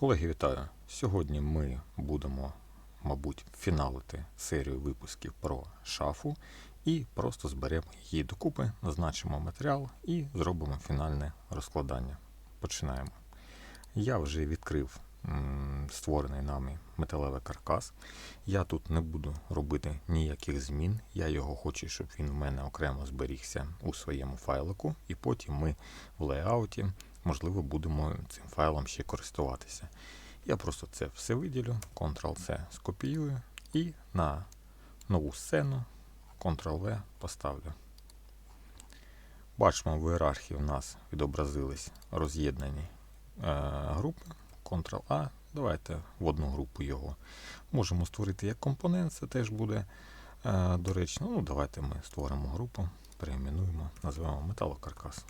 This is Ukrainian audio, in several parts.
Колеги, вітаю! Сьогодні ми будемо, мабуть, фіналити серію випусків про шафу і просто зберемо її докупи, назначимо матеріал і зробимо фінальне розкладання. Починаємо. Я вже відкрив створений нами металевий каркас. Я тут не буду робити ніяких змін. Я його хочу, щоб він в мене окремо зберігся у своєму файлику, і потім ми в лейауті, можливо, будемо цим файлом ще користуватися. Я просто це все виділю, Ctrl-C скопіюю і на нову сцену Ctrl-V поставлю. Бачимо, в ієрархії в нас відобразились роз'єднані е, групи. Ctrl-A. Давайте в одну групу його. Можемо створити як компонент, це теж буде е, доречно. Ну, давайте ми створимо групу, перейменуємо, назвемо металокаркас.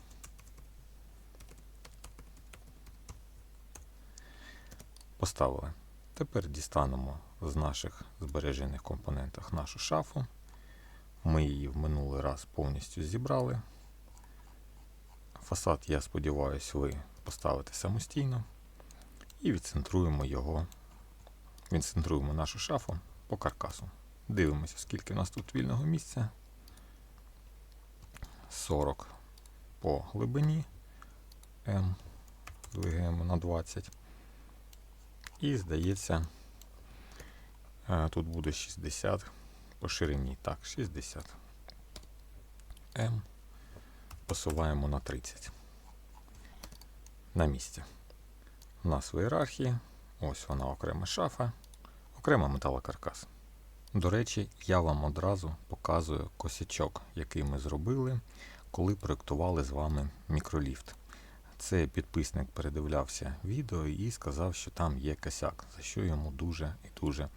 Поставили. Тепер дістанемо з наших збережених компонентах нашу шафу. Ми її в минулий раз повністю зібрали. Фасад, я сподіваюся, ви поставите самостійно. І відцентруємо його, відцентруємо нашу шафу по каркасу. Дивимося, скільки у нас тут вільного місця. 40 по глибині М. Здвигаємо на 20. І, здається, е, тут буде 60 по ширині. Так, 60 М. Посуваємо на 30. На місці. У нас в ієрархії. Ось вона окрема шафа, окрема металокаркас. До речі, я вам одразу показую косячок, який ми зробили, коли проєктували з вами мікроліфт. Це підписник передивлявся відео і сказав, що там є косяк, за що йому дуже і дуже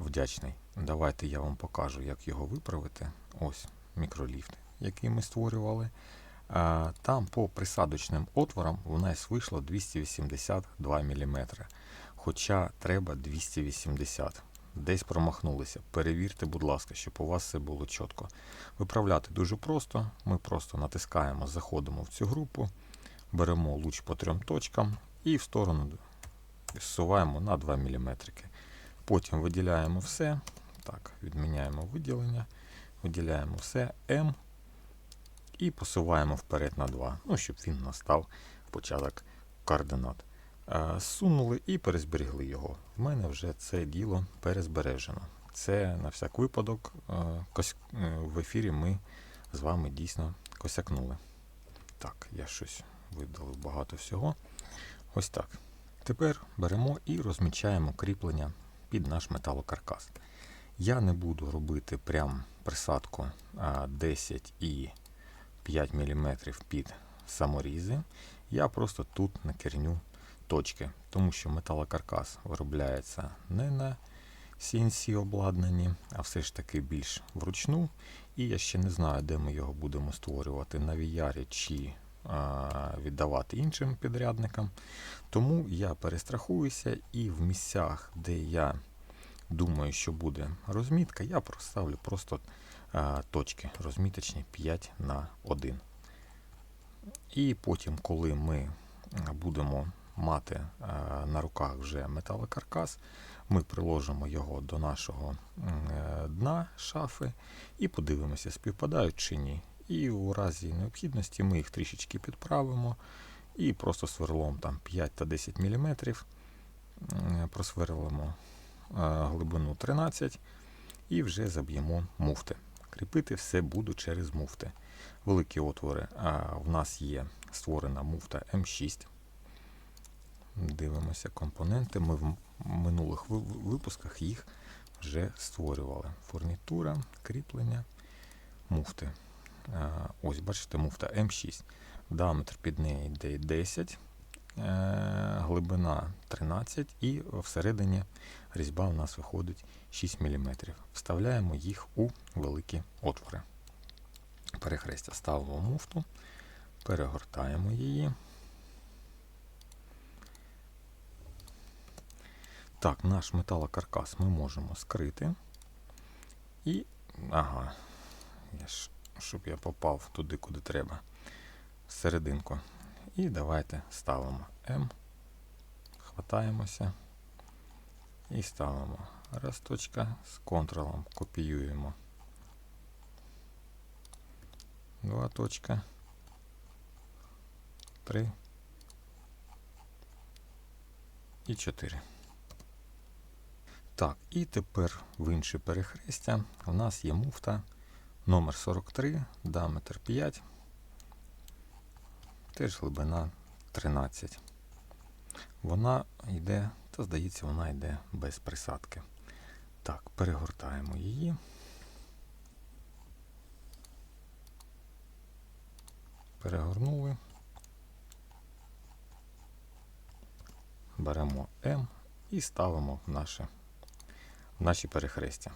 вдячний. Давайте я вам покажу, як його виправити. Ось мікроліфт, який ми створювали. Там по присадочним отворам у нас вийшло 282 мм. Хоча треба 280 Десь промахнулися. Перевірте, будь ласка, щоб у вас все було чітко. Виправляти дуже просто. Ми просто натискаємо, заходимо в цю групу, беремо луч по трьом точкам і в сторону зсуваємо на 2 мм. Потім виділяємо все. Так, відміняємо виділення, виділяємо все М і посуваємо вперед на 2, ну, щоб він настав початок координат. Е, Сунули і перезберегли його. В мене вже це діло перезбережено. Це на всяк випадок е, е, в ефірі ми з вами дійсно косякнули. Так, я щось видалив багато всього. Ось так. Тепер беремо і розмічаємо кріплення під наш металокаркас. Я не буду робити прям присадку 10 і 5 мм під саморізи. Я просто тут накерню точки, тому що металокаркас виробляється не на CNC обладнанні, а все ж таки більш вручну. І я ще не знаю, де ми його будемо створювати на VR чи віддавати іншим підрядникам. Тому я перестрахуюся і в місцях, де я думаю, що буде розмітка, я проставлю просто точки розміточні 5 на 1. І потім, коли ми будемо мати на руках вже металокаркас, ми приложимо його до нашого е, дна шафи і подивимося, співпадають чи ні. І у разі необхідності ми їх трішечки підправимо і просто сверлом там 5 та 10 мм просверлимо е, глибину 13 і вже заб'ємо муфти. Кріпити все буду через муфти. Великі отвори. А в нас є створена муфта М6. Дивимося компоненти. Ми в минулих випусках їх вже створювали. Фурнітура, кріплення, муфти. А, Ось, бачите, муфта М6. Діаметр під неї йде 10, е, глибина 13 і всередині різьба у нас виходить 6 мм. Вставляємо їх у великі отвори. Перехрестя ставимо муфту, перегортаємо її. Так, наш металокаркас ми можемо скрити. І. Ага. Я ж, щоб я попав туди, куди треба. Всерединку. І давайте ставимо М. Хватає. Повертаємося і ставимо раз точка з контролом. Копіюємо. Два точка. Три. І чотири. Так, і тепер в інше перехрестя у нас є муфта номер 43, діаметр 5, теж глибина 13. Вона йде, та здається, вона йде без присадки. Так, перегортаємо її. Перегорнули. Беремо М і ставимо в наше в наші перехрестя.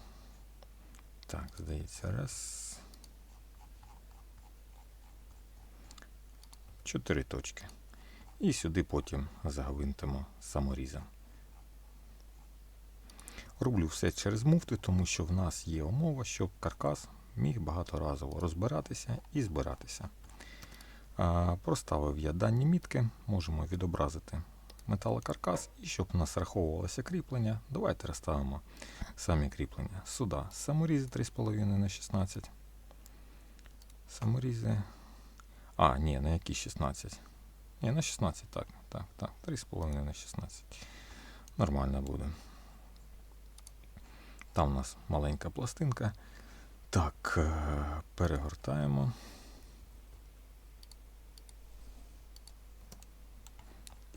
Так, здається, раз. Чотири точки. І сюди потім загвинтимо саморізом. Роблю все через муфти, тому що в нас є умова, щоб каркас міг багаторазово розбиратися і збиратися. Проставив я дані мітки, можемо відобразити металокаркас, і щоб у нас раховувалося кріплення, давайте розставимо самі кріплення. Сюди саморізи 3,5 на 16. Саморізи. А, ні, на які 16. Ні, на 16, так, так, так. 3,5 на 16. Нормально буде. Там у нас маленька пластинка. Так, е, перегортаємо.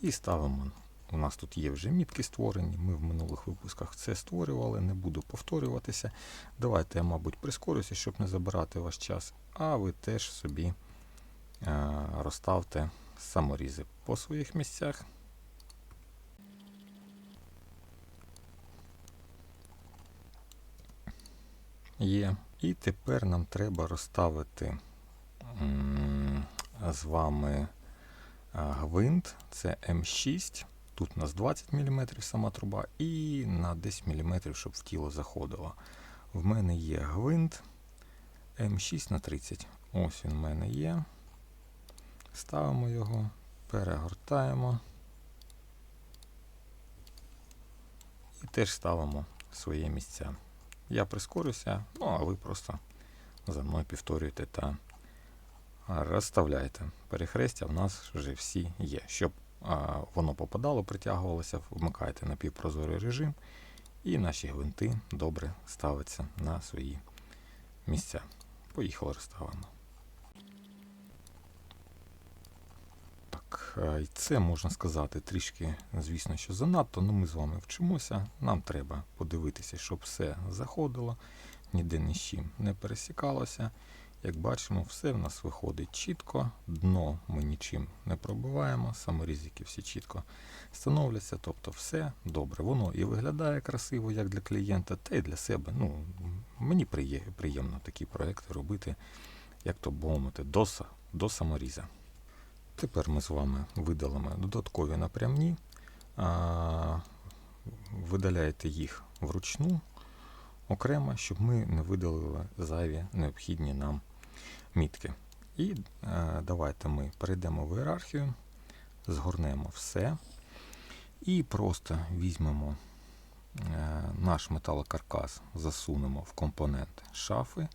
І ставимо. У нас тут є вже мітки створені. Ми в минулих випусках це створювали, не буду повторюватися. Давайте я, мабуть, прискорюся, щоб не забирати ваш час. А ви теж собі е, розставте саморізи по своїх місцях. Є. І тепер нам треба розставити м, з вами гвинт. Це М6. Тут у нас 20 мм сама труба, і на 10 мм, щоб в тіло заходило. В мене є гвинт М6 на 30. Ось він в мене є. Ставимо його, перегортаємо і теж ставимо своє місця. Я прискорюся, ну а ви просто за мною повторюєте та розставляєте. Перехрестя в нас вже всі є. Щоб а, воно попадало, притягувалося, вмикаєте напівпрозорий режим, і наші гвинти добре ставляться на свої місця. Поїхали розставимо. Так, і це можна сказати трішки, звісно, що занадто, але ми з вами вчимося. Нам треба подивитися, щоб все заходило, ніде ні з чим не пересікалося. Як бачимо, все в нас виходить чітко, дно ми нічим не пробиваємо, саморізики всі чітко становляться, тобто все добре. Воно і виглядає красиво, як для клієнта, та й для себе. Ну, Мені приємно такі проекти робити, як то мовити, до, до саморіза. Тепер ми з вами видалимо додаткові напрямні, а, видаляєте їх вручну окремо, щоб ми не видалили зайві необхідні нам мітки. І а, давайте ми перейдемо в ієрархію, згорнемо все і просто візьмемо а, наш металокаркас, засунемо в компонент шафи.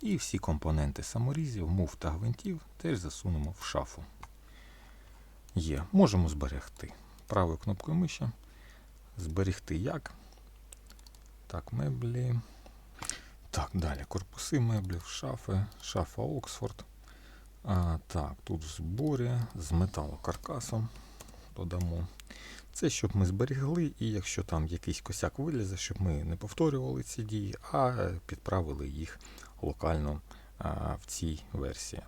І всі компоненти саморізів, мув та гвинтів теж засунемо в шафу. Є. Можемо зберегти. Правою кнопкою миші. Зберегти як. Так, меблі. Так, далі. Корпуси меблів, шафи, шафа Оксфорд. А, Так, тут зборі з металокаркасом додамо. Це щоб ми зберегли, і якщо там якийсь косяк вилізе, щоб ми не повторювали ці дії, а підправили їх локально а, в цій версії.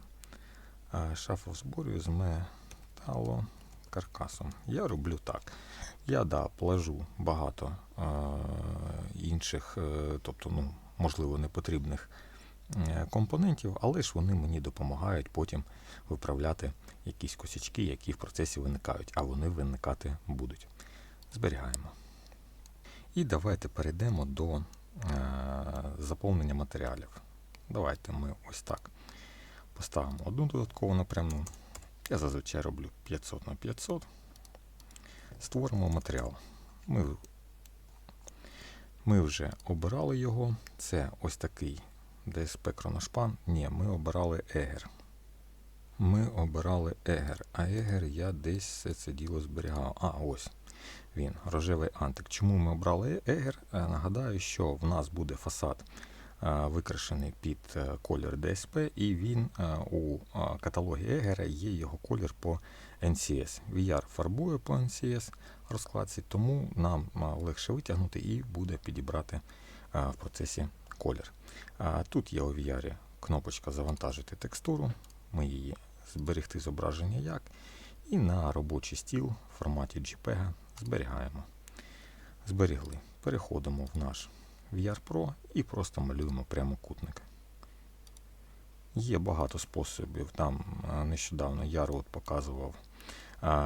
А, Шафа в зборі з металу каркасом. Я роблю так. Я да, положу багато а, інших, е, тобто, ну, можливо, непотрібних е, компонентів, але ж вони мені допомагають потім виправляти якісь косячки, які в процесі виникають, а вони виникати будуть. Зберігаємо. І давайте перейдемо до е, заповнення матеріалів. Давайте ми ось так поставимо одну додаткову напрямну. Я зазвичай роблю 500 на 500. створимо матеріал. Ми, ми вже обирали його. Це ось такий ДСП Кроношпан. Ні, ми обирали Егер. Ми обирали Егер, а Егер я десь все це діло зберігав. А, ось він, рожевий антик. Чому ми обрали Егер? Е, Нагадаю, що в нас буде фасад викрашений під е, колір DSP, і він е, у е, каталогі Егера є його колір по NCS. VR фарбує по NCS розкладці, тому нам е, легше витягнути і буде підібрати е, в процесі колір. Тут є у VR кнопочка Завантажити текстуру. Ми її зберегти зображення як. І на робочий стіл в форматі JPEG зберігаємо. Зберігли. Переходимо в наш VR Pro і просто малюємо прямокутник. Є багато способів. Там е, нещодавно я от показував,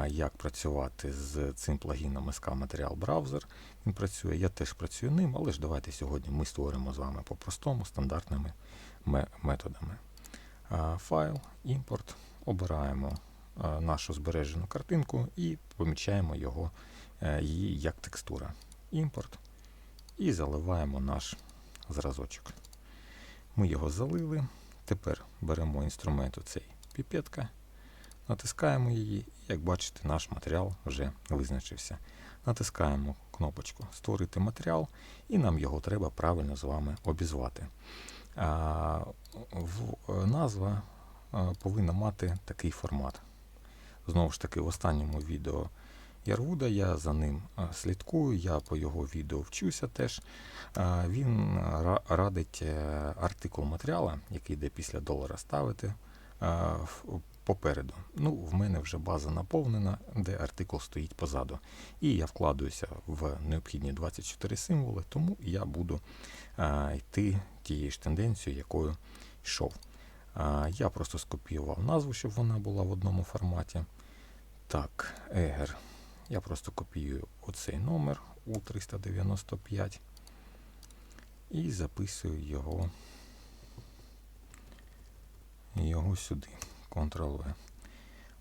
як працювати з цим плагіном SK Material Browser. Він працює, я теж працюю ним, але ж давайте сьогодні ми створимо з вами по-простому стандартними методами. А, Файл, імпорт, обираємо нашу збережену картинку і помічаємо його, е, її як текстура. Імпорт. І заливаємо наш зразочок. Ми його залили. Тепер беремо інструмент оцей піпетка, натискаємо її, і як бачите, наш матеріал вже визначився. Натискаємо кнопочку Створити матеріал, і нам його треба правильно з вами обізвати. А, в, назва е, повинна мати такий формат. Знову ж таки, в останньому відео Ярвуда я за ним слідкую, я по його відео вчуся теж. Він радить е, артикул матеріала, який йде після долара, ставити попереду. Ну, в мене вже база наповнена, де артикул стоїть позаду. І я вкладуюся в необхідні 24 символи, тому я буду йти тією ж тенденцією, якою йшов. Я просто скопіював назву, щоб вона була в одному форматі. Так, Егер. Я просто копіюю оцей номер у 395 і записую його, його сюди. Ctrl-V.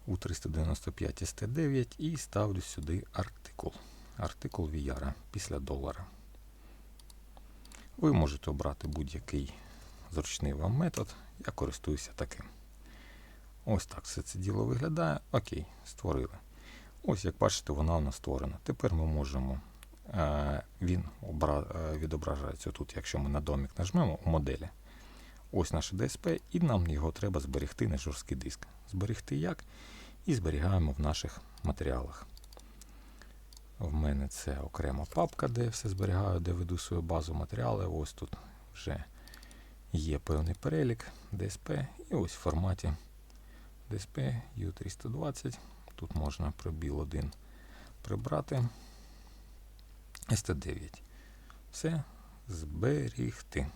У 395 ST9 і ставлю сюди артикул. Артикул VR після долара. Ви можете обрати будь-який зручний вам метод. Я користуюся таким. Ось так все це діло виглядає. Окей, створили. Ось, як бачите, вона у нас створена. Тепер ми можемо. е, Він е, відображається тут, якщо ми на домик нажмемо у моделі. Ось наше DSP, і нам його треба зберегти на жорсткий диск. Зберегти як? І зберігаємо в наших матеріалах. В мене це окрема папка, де я все зберігаю, де веду свою базу матеріали. Ось тут вже є певний перелік DSP, і ось в форматі DSP U320. Тут можна пробіл 1 прибрати. ST9. Все зберігти.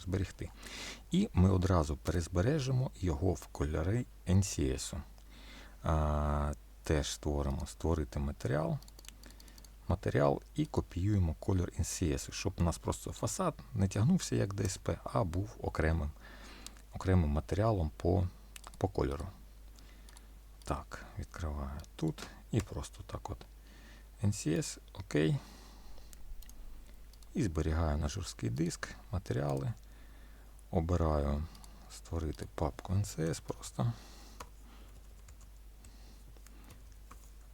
Зберігти. І ми одразу перезбережемо його в кольори NCS. А, теж створимо створити матеріал. Матеріал і копіюємо колір NCS, щоб у нас просто фасад не тягнувся як DSP, а був окремим, окремим матеріалом по, по кольору. Так, відкриваю тут і просто так от NCS, ОК. І зберігаю на жорсткий диск матеріали. Обираю створити папку NCS просто.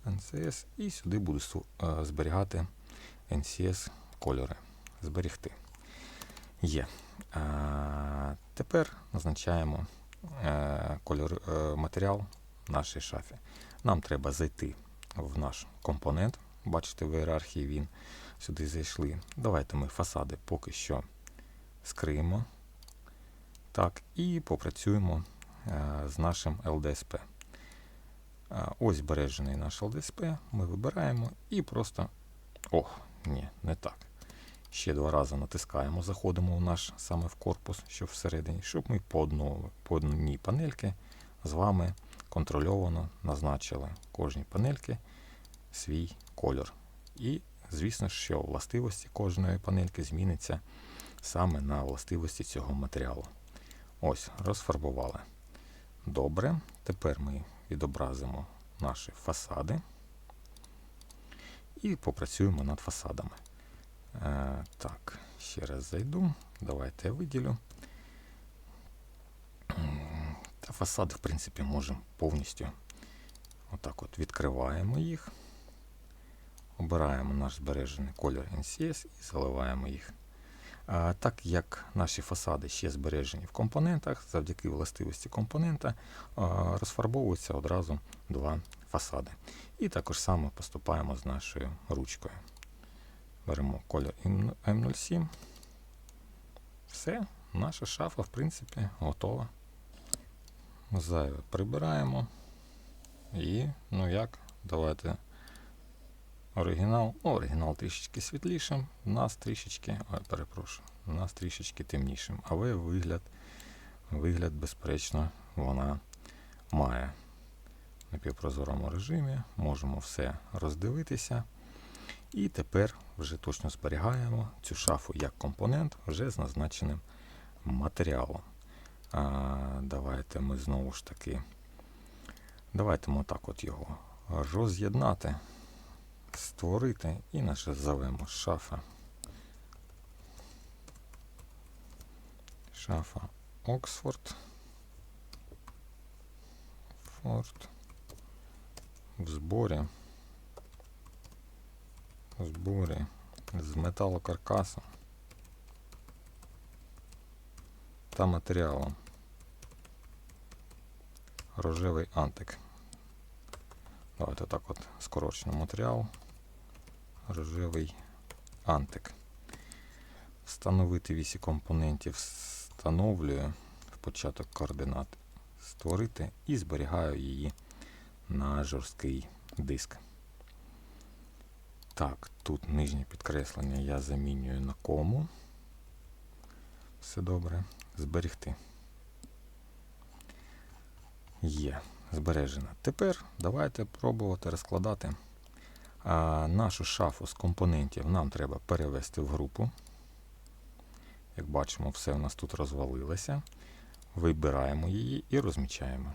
NCS і сюди буду е, зберігати NCS кольори. Зберігти. Є. А, тепер назначаємо е, кольор, е, матеріал нашій шафі. Нам треба зайти в наш компонент. Бачите, в ієрархії він сюди зайшли. Давайте ми фасади поки що скриємо. Так, і попрацюємо е, з нашим LDSP. Е, ось збережений наш LDSP. Ми вибираємо і просто. Ох, ні, не так. Ще два рази натискаємо, заходимо в наш саме в корпус, щоб всередині, щоб ми по одній панельки з вами контрольовано назначили кожній панельки свій кольор. І, звісно, що властивості кожної панельки зміняться саме на властивості цього матеріалу. Ось, розфарбували. Добре. Тепер ми відобразимо наші фасади. і попрацюємо над фасадами. Е, так, ще раз зайду. Давайте я виділю. М, Та фасади, в принципі, можемо повністю отак от відкриваємо їх. Обираємо наш збережений колір NCS і заливаємо їх. А, так як наші фасади ще збережені в компонентах, завдяки властивості компонента а, розфарбовуються одразу два фасади. І також саме поступаємо з нашою ручкою. Беремо колір М07. Все, наша шафа, в принципі, готова. Зайве прибираємо. І, ну як, давайте оригінал. Ну, оригінал трішечки світлішим, нас трішечки, ой, перепрошую, нас трішечки темнішим. Але вигляд, вигляд, безперечно, вона має. На півпрозорому режимі можемо все роздивитися. І тепер вже точно зберігаємо цю шафу як компонент вже з назначеним матеріалом. А, давайте ми знову ж таки. Давайте ми так от його роз'єднати, створити і наше зовемо шафа. Шафа Оксфорд. Форд. В зборі. В зборі з металокаркасом та матеріалом. Рожевий антик. Давайте так от скорочено матеріал. Рожевий антик. Встановити вісі компонентів встановлюю в початок координат. Створити і зберігаю її на жорсткий диск. Так, тут нижнє підкреслення я замінюю на кому. Все добре. Зберегти. Є, збережено. Тепер давайте пробувати розкладати. А, нашу шафу з компонентів нам треба перевести в групу. Як бачимо, все у нас тут розвалилося. Вибираємо її і розмічаємо.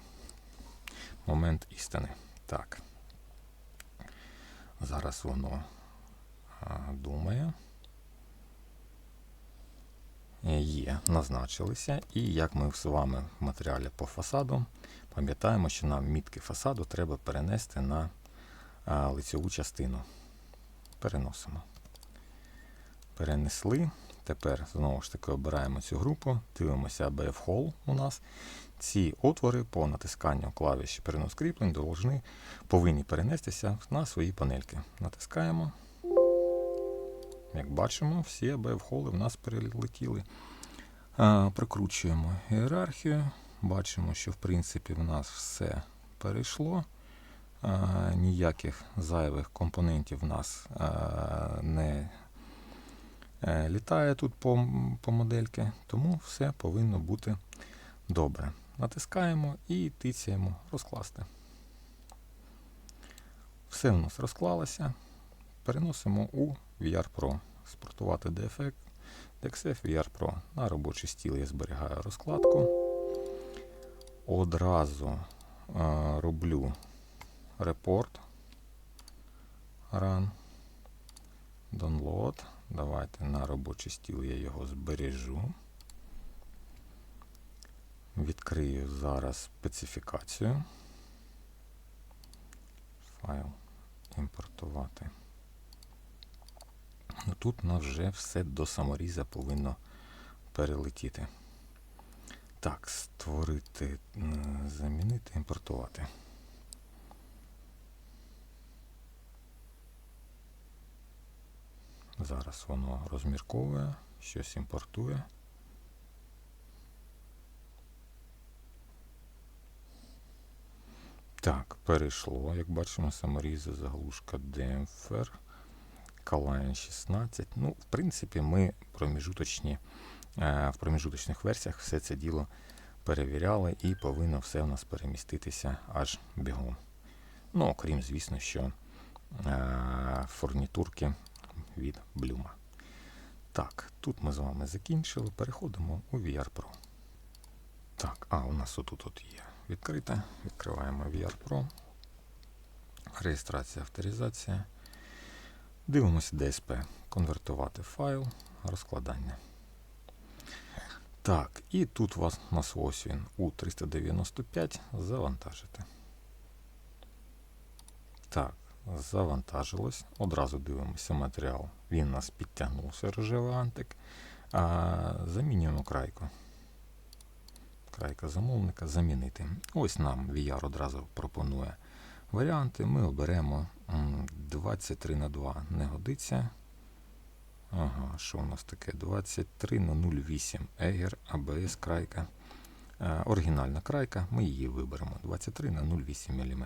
Момент істини. Так. Зараз воно думає. Є, назначилися. І як ми з вами в матеріалі по фасаду пам'ятаємо, що нам мітки фасаду треба перенести на лицеву частину. Переносимо. Перенесли. Тепер знову ж таки обираємо цю групу, дивимося ABF Hall у нас. Ці отвори по натисканню клавіші перенос кріплень должны, повинні перенестися на свої панельки. Натискаємо. Як бачимо, всі ABF холи в нас перелетіли. Прикручуємо ієрархію. Бачимо, що в принципі в нас все перейшло. Ніяких зайвих компонентів в нас не е, літає тут по, по модельки, тому все повинно бути добре. Натискаємо і тицяємо розкласти. Все в нас розклалося. Переносимо у VR Pro. Спортувати DFX, DXF VR Pro. На робочий стіл я зберігаю розкладку. Одразу е, роблю репорт. Run. Download. Давайте на робочий стіл я його збережу. Відкрию зараз специфікацію. Файл імпортувати. Ну, Тут у нас вже все до саморіза повинно перелетіти. Так, створити, замінити, імпортувати. Зараз воно розмірковує, щось імпортує. Так, перейшло, як бачимо, саморізи, заглушка демпфер. Калайн 16. Ну, в принципі, ми проміжуточні, в проміжуточних версіях все це діло перевіряли і повинно все в нас переміститися аж бігом. Ну, окрім, звісно, що е, фурнітурки від Блюма. Так, тут ми з вами закінчили. Переходимо у VR Pro. Так, а, у нас отут от є відкрите. Відкриваємо VR Pro. Реєстрація, авторизація. Дивимося DSP. Конвертувати файл, розкладання. Так, і тут у вас у нас ось він У395 завантажити. Так, завантажилось. Одразу дивимося матеріал. Він у нас підтягнувся рожевий антик. А замінюємо крайку. Крайка замовника замінити. Ось нам VR одразу пропонує варіанти. Ми оберемо 23 на 2 не годиться. Ага, що у нас таке? 23 на 08 Егер ABS крайка. Е, оригінальна крайка, ми її виберемо. 23 на 08 мм.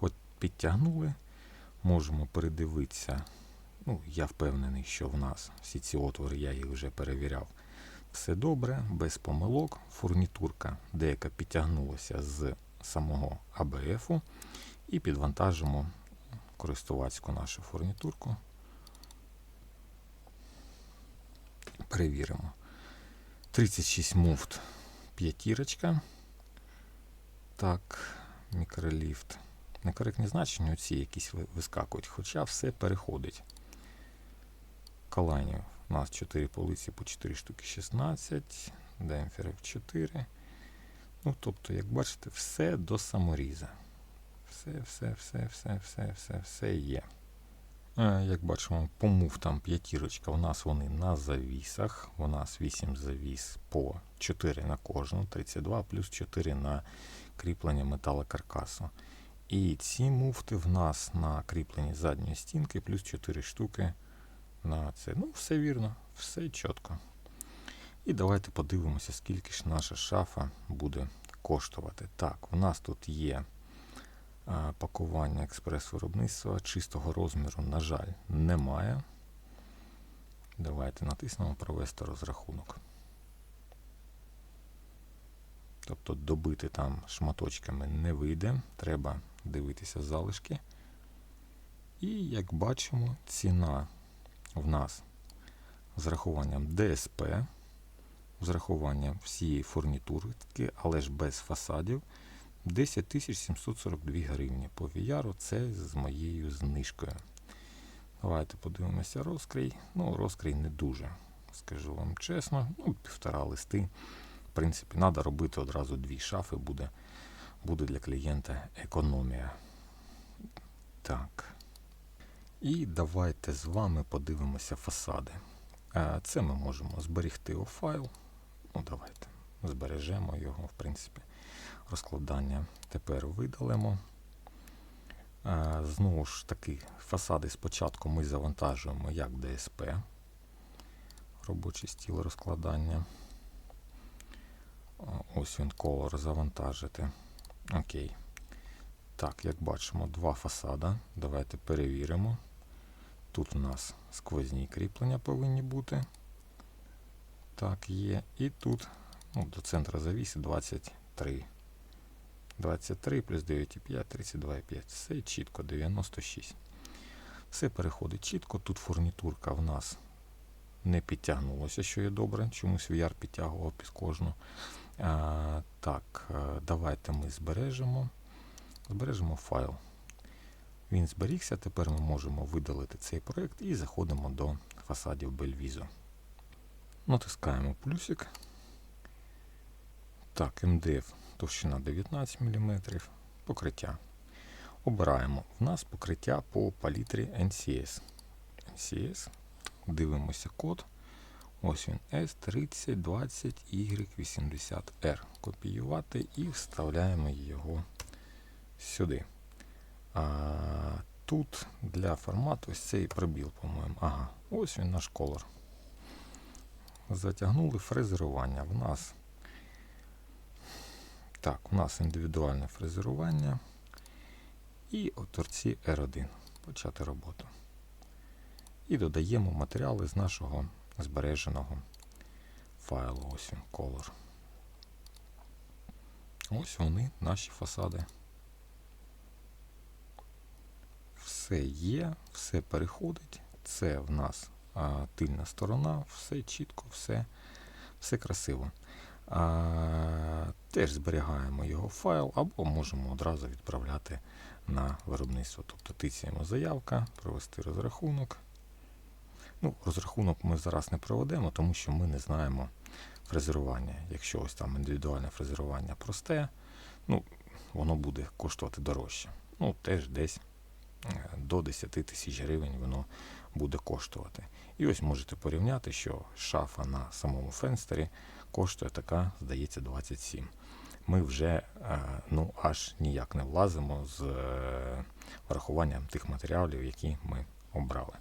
От підтягнули. Можемо передивитися. Ну, я впевнений, що в нас всі ці отвори, я їх вже перевіряв. Все добре, без помилок. Фурнітурка деяка підтягнулася з самого АБФ і підвантажимо користувацьку нашу фурнітурку. Перевіримо. 36 муфт п'ятірочка. Так, мікроліфт. Некоректні значення оці якісь вискакують, хоча все переходить. Каланів у нас 4 полиці по 4 штуки 16, демпферів 4. Ну, тобто, як бачите, все до саморіза. Все, все, все, все, все, все, все є. Е, Як бачимо, по муфтам п'ятірочка, у нас вони на завісах. У нас 8 завіс по 4 на кожну, 32 плюс 4 на кріплення металокаркасу. І ці муфти в нас на кріпленні задньої стінки, плюс 4 штуки на це. Ну, все вірно, все чітко. І давайте подивимося, скільки ж наша шафа буде коштувати. Так, у нас тут є пакування експрес-виробництва. Чистого розміру, на жаль, немає. Давайте натиснемо провести розрахунок. Тобто добити там шматочками не вийде. Треба дивитися залишки. І як бачимо, ціна в нас з рахуванням ДСП, з рахуванням всієї фурнітурки, але ж без фасадів, 10 742 гривні. По VR це з моєю знижкою. Давайте подивимося розкрій. Ну, розкрій не дуже, скажу вам чесно. Ну, півтора листи. В принципі, треба робити одразу дві шафи, буде, буде для клієнта економія. Так. І давайте з вами подивимося фасади. Е, Це ми можемо зберегти у файл. Ну, давайте збережемо його, в принципі, розкладання. Тепер видалимо. Е, Знову ж таки, фасади спочатку ми завантажуємо як DSP. Робочий стіл розкладання. Е, Ось він колор завантажити. Окей. Так, як бачимо, два фасада. Давайте перевіримо. Тут у нас сквозні кріплення повинні бути. Так, є. І тут ну, до центра завіси 23. 23 плюс 9,5, 32,5. Все чітко, 96. Все переходить чітко. Тут фурнітурка в нас не підтягнулася, що є добре. Чомусь VR підтягував під кожну. А, так, е, давайте ми збережемо. Збережемо файл. Він зберігся, тепер ми можемо видалити цей проєкт і заходимо до фасадів Бельвізо. Натискаємо плюсик. Так, МДФ товщина 19 мм. Покриття. Обираємо. В нас покриття по палітрі NCS. NCS. Дивимося код. Ось він S3020Y80R. Копіювати і вставляємо його сюди. А, тут для формату ось цей пробіл, по-моєму. Ага, ось він наш колор. Затягнули фрезерування. В нас так, у нас індивідуальне фрезерування і оторці R1. Почати роботу. І додаємо матеріали з нашого збереженого файлу. Ось він колор. Ось вони, наші фасади. Все є, все переходить. Це в нас а, тильна сторона, все чітко, все, все красиво. Теж зберігаємо його файл, або можемо одразу відправляти на виробництво. Тобто тицяємо заявка, провести розрахунок. Ну, розрахунок ми зараз не проведемо, тому що ми не знаємо фрезерування. Якщо ось там індивідуальне фрезерування просте, ну, воно буде коштувати дорожче. Ну, теж десь е, до 10 тисяч гривень воно буде коштувати. І ось можете порівняти, що шафа на самому фенстері коштує така, здається, 27. Ми вже е, ну, аж ніяк не влазимо з е, врахуванням тих матеріалів, які ми обрали.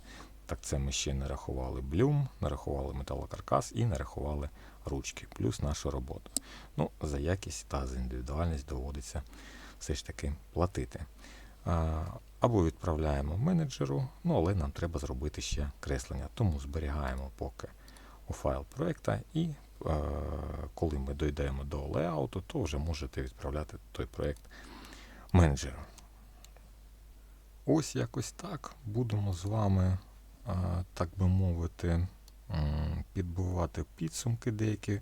Так це ми ще не рахували блюм, не металокаркас і не рахували ручки, плюс нашу роботу. Ну, за якість та за індивідуальність доводиться все ж таки платити. Або відправляємо менеджеру, ну але нам треба зробити ще креслення. Тому зберігаємо поки у файл проекта, і е, коли ми дійдемо до леауту, то вже можете відправляти той проект менеджеру. Ось якось так будемо з вами, е, так би мовити, підбивати підсумки деякі.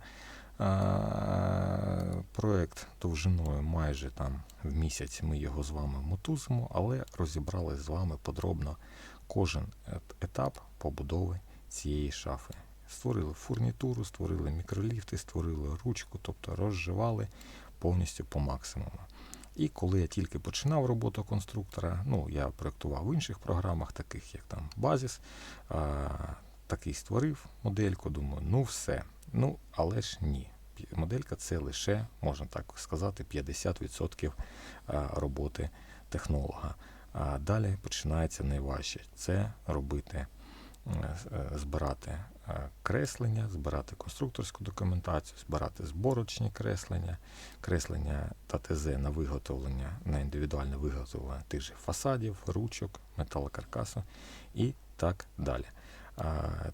Е, Проект довжиною майже там в місяць ми його з вами мотузимо, але розібрали з вами подробно кожен етап побудови цієї шафи. Створили фурнітуру, створили мікроліфти, створили ручку, тобто розживали повністю по максимуму. І коли я тільки починав роботу конструктора, ну я проєктував в інших програмах, таких як там Базіс, такий створив модельку, думаю, ну все. Ну, але ж ні. Моделька це лише, можна так сказати, 50% роботи технолога. А далі починається найважче це робити, збирати е, креслення, збирати конструкторську документацію, збирати зборочні креслення, креслення та ТЗ на виготовлення, на індивідуальне виготовлення тих же фасадів, ручок, металокаркасу і так далі.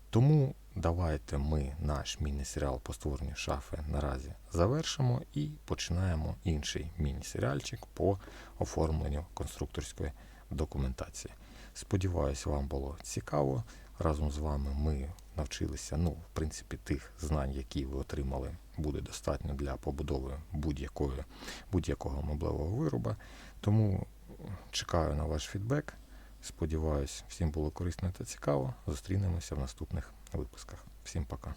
Тому давайте ми наш міні-серіал по створенню шафи наразі завершимо і починаємо інший міні-серіальчик по оформленню конструкторської документації. Сподіваюсь, вам було цікаво. Разом з вами ми навчилися, ну, в принципі, тих знань, які ви отримали, буде достатньо для побудови будь-якого меблевого вироба. Тому чекаю на ваш фідбек. Сподіваюсь, всім було корисно та цікаво. Зустрінемося в наступних випусках. Всім пока.